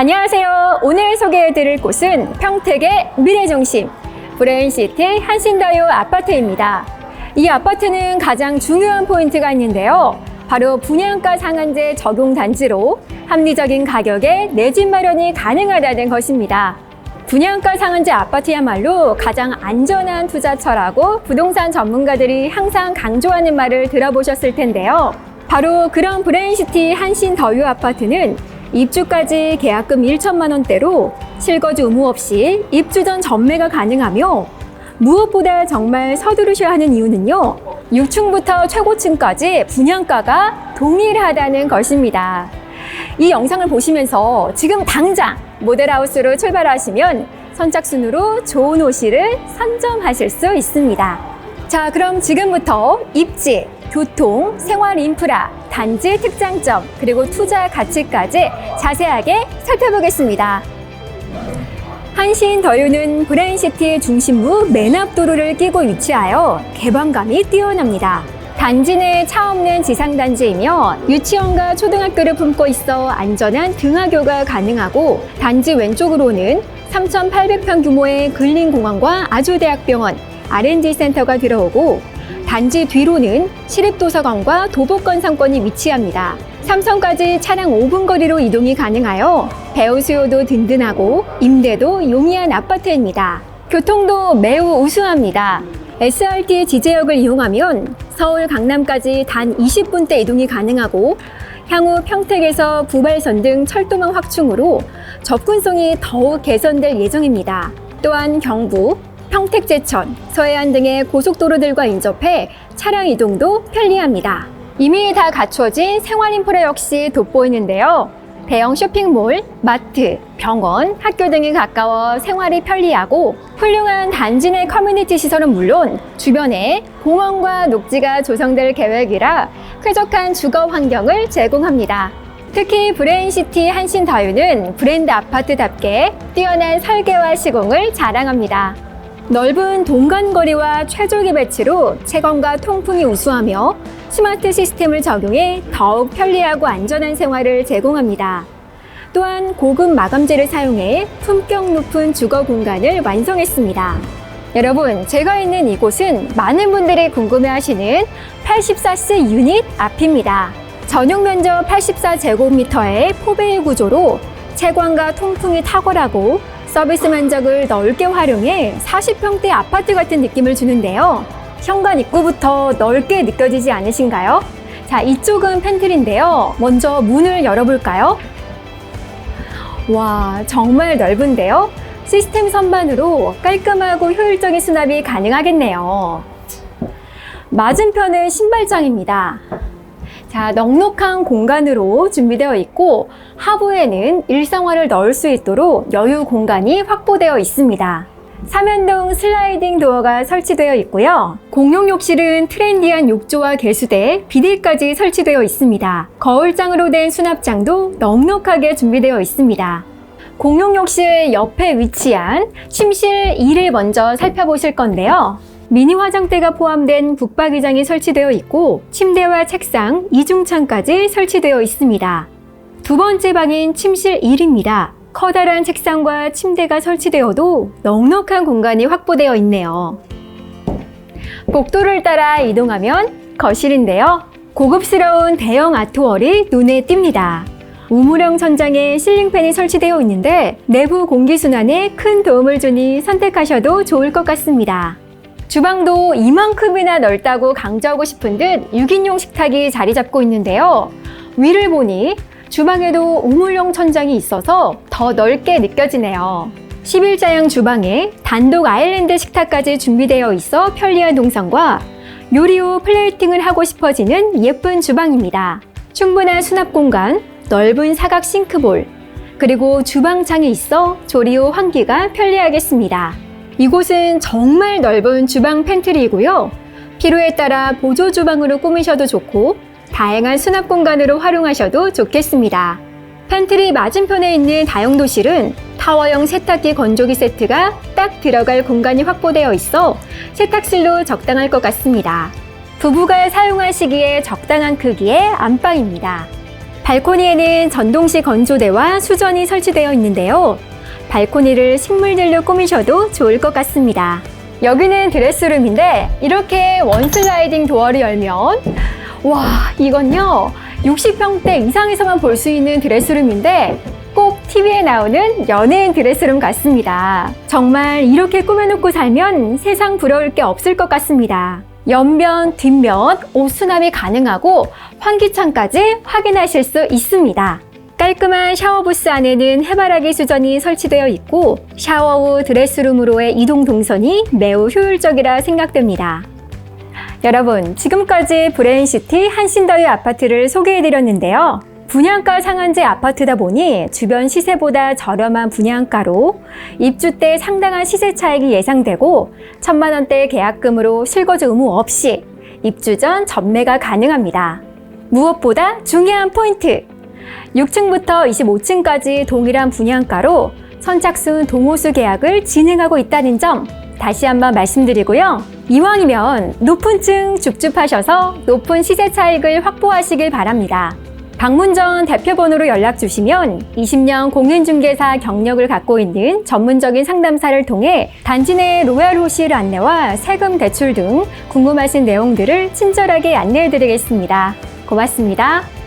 안녕하세요. 오늘 소개해드릴 곳은 평택의 미래중심 브레인시티 한신다요 아파트입니다. 이 아파트는 가장 중요한 포인트가 있는데요. 바로 분양가 상한제 적용 단지로 합리적인 가격에 내 집 마련이 가능하다는 것입니다. 분양가 상한제 아파트야말로 가장 안전한 투자처라고 부동산 전문가들이 항상 강조하는 말을 들어보셨을 텐데요. 바로 그런 브레인시티 한신 더유 아파트는 입주까지 계약금 1천만 원대로 실거주 의무 없이 입주 전 전매가 가능하며 무엇보다 정말 서두르셔야 하는 이유는요. 6층부터 최고층까지 분양가가 동일하다는 것입니다. 이 영상을 보시면서 지금 당장 모델하우스로 출발하시면 선착순으로 좋은 호실을 선점하실 수 있습니다. 자, 그럼 지금부터 입지, 교통, 생활 인프라, 단지 특장점, 그리고 투자 가치까지 자세하게 살펴보겠습니다. 한신 더유는 브레인시티 중심부 맨 앞도로를 끼고 위치하여 개방감이 뛰어납니다. 단지 내 차 없는 지상단지이며 유치원과 초등학교를 품고 있어 안전한 등하교가 가능하고 단지 왼쪽으로는 3,800평 규모의 근린공원과 아주대학병원, R&D 센터가 들어오고 단지 뒤로는 시립도서관과 도보권 상권이 위치합니다. 삼성까지 차량 5분 거리로 이동이 가능하여 배우 수요도 든든하고 임대도 용이한 아파트입니다. 교통도 매우 우수합니다. SRT 지제역을 이용하면 서울 강남까지 단 20분대 이동이 가능하고 향후 평택에서 부발선 등 철도망 확충으로 접근성이 더욱 개선될 예정입니다. 또한 경부, 평택 제천, 서해안 등의 고속도로들과 인접해 차량 이동도 편리합니다. 이미 다 갖춰진 생활 인프라 역시 돋보이는데요. 대형 쇼핑몰, 마트, 병원, 학교 등이 가까워 생활이 편리하고 훌륭한 단지 내 커뮤니티 시설은 물론 주변에 공원과 녹지가 조성될 계획이라 쾌적한 주거 환경을 제공합니다. 특히 브레인시티 한신다유는 브랜드 아파트답게 뛰어난 설계와 시공을 자랑합니다. 넓은 동간거리와 최적의 배치로 채광과 통풍이 우수하며 스마트 시스템을 적용해 더욱 편리하고 안전한 생활을 제공합니다. 또한 고급 마감재를 사용해 품격 높은 주거 공간을 완성했습니다. 여러분, 제가 있는 이곳은 많은 분들이 궁금해하시는 84스 유닛 앞입니다. 전용 면적 84제곱미터의 포베이 구조로 채광과 통풍이 탁월하고 서비스 면적을 넓게 활용해 40평대 아파트 같은 느낌을 주는데요. 현관 입구부터 넓게 느껴지지 않으신가요? 자, 이쪽은 팬트리인데요. 먼저 문을 열어볼까요? 와, 정말 넓은데요? 시스템 선반으로 깔끔하고 효율적인 수납이 가능하겠네요. 맞은편은 신발장입니다. 자, 넉넉한 공간으로 준비되어 있고 하부에는 일상화를 넣을 수 있도록 여유 공간이 확보되어 있습니다. 삼연동 슬라이딩 도어가 설치되어 있고요. 공용 욕실은 트렌디한 욕조와 개수대, 비데까지 설치되어 있습니다. 거울장으로 된 수납장도 넉넉하게 준비되어 있습니다. 공용 욕실 옆에 위치한 침실 2를 먼저 살펴보실 건데요. 미니 화장대가 포함된 북박이장이 설치되어 있고 침대와 책상, 이중창까지 설치되어 있습니다. 두 번째 방인 침실 1입니다. 커다란 책상과 침대가 설치되어도 넉넉한 공간이 확보되어 있네요. 복도를 따라 이동하면 거실인데요. 고급스러운 대형 아트월이 눈에 띕니다. 우물형 천장에 실링팬이 설치되어 있는데 내부 공기순환에 큰 도움을 주니 선택하셔도 좋을 것 같습니다. 주방도 이만큼이나 넓다고 강조하고 싶은 듯 6인용 식탁이 자리 잡고 있는데요. 위를 보니 주방에도 우물형 천장이 있어서 더 넓게 느껴지네요. 11자형 주방에 단독 아일랜드 식탁까지 준비되어 있어 편리한 동선과 요리 후 플레이팅을 하고 싶어지는 예쁜 주방입니다. 충분한 수납 공간, 넓은 사각 싱크볼, 그리고 주방창이 있어 조리 후 환기가 편리하겠습니다. 이곳은 정말 넓은 주방 팬트리이고요. 필요에 따라 보조 주방으로 꾸미셔도 좋고 다양한 수납 공간으로 활용하셔도 좋겠습니다. 팬트리 맞은편에 있는 다용도실은 타워형 세탁기 건조기 세트가 딱 들어갈 공간이 확보되어 있어 세탁실로 적당할 것 같습니다. 부부가 사용하시기에 적당한 크기의 안방입니다. 발코니에는 전동식 건조대와 수전이 설치되어 있는데요. 발코니를 식물들로 꾸미셔도 좋을 것 같습니다. 여기는 드레스룸인데 이렇게 원슬라이딩 도어를 열면 와 이건요 60평대 이상에서만 볼 수 있는 드레스룸인데 꼭 TV에 나오는 연예인 드레스룸 같습니다. 정말 이렇게 꾸며놓고 살면 세상 부러울 게 없을 것 같습니다. 옆면, 뒷면, 옷 수납이 가능하고 환기창까지 확인하실 수 있습니다. 깔끔한 샤워부스 안에는 해바라기 수전이 설치되어 있고 샤워 후 드레스룸으로의 이동 동선이 매우 효율적이라 생각됩니다. 여러분, 지금까지 브레인시티 한신더유 아파트를 소개해드렸는데요. 분양가 상한제 아파트다 보니 주변 시세보다 저렴한 분양가로 입주 때 상당한 시세 차익이 예상되고 천만 원대 계약금으로 실거주 의무 없이 입주 전 전매가 가능합니다. 무엇보다 중요한 포인트! 6층부터 25층까지 동일한 분양가로 선착순 동호수 계약을 진행하고 있다는 점 다시 한번 말씀드리고요. 이왕이면 높은 층 줍줍하셔서 높은 시세 차익을 확보하시길 바랍니다. 방문 전 대표번호로 연락 주시면 20년 공인중개사 경력을 갖고 있는 전문적인 상담사를 통해 단지 내 로얄 호실 안내와 세금 대출 등 궁금하신 내용들을 친절하게 안내해 드리겠습니다. 고맙습니다.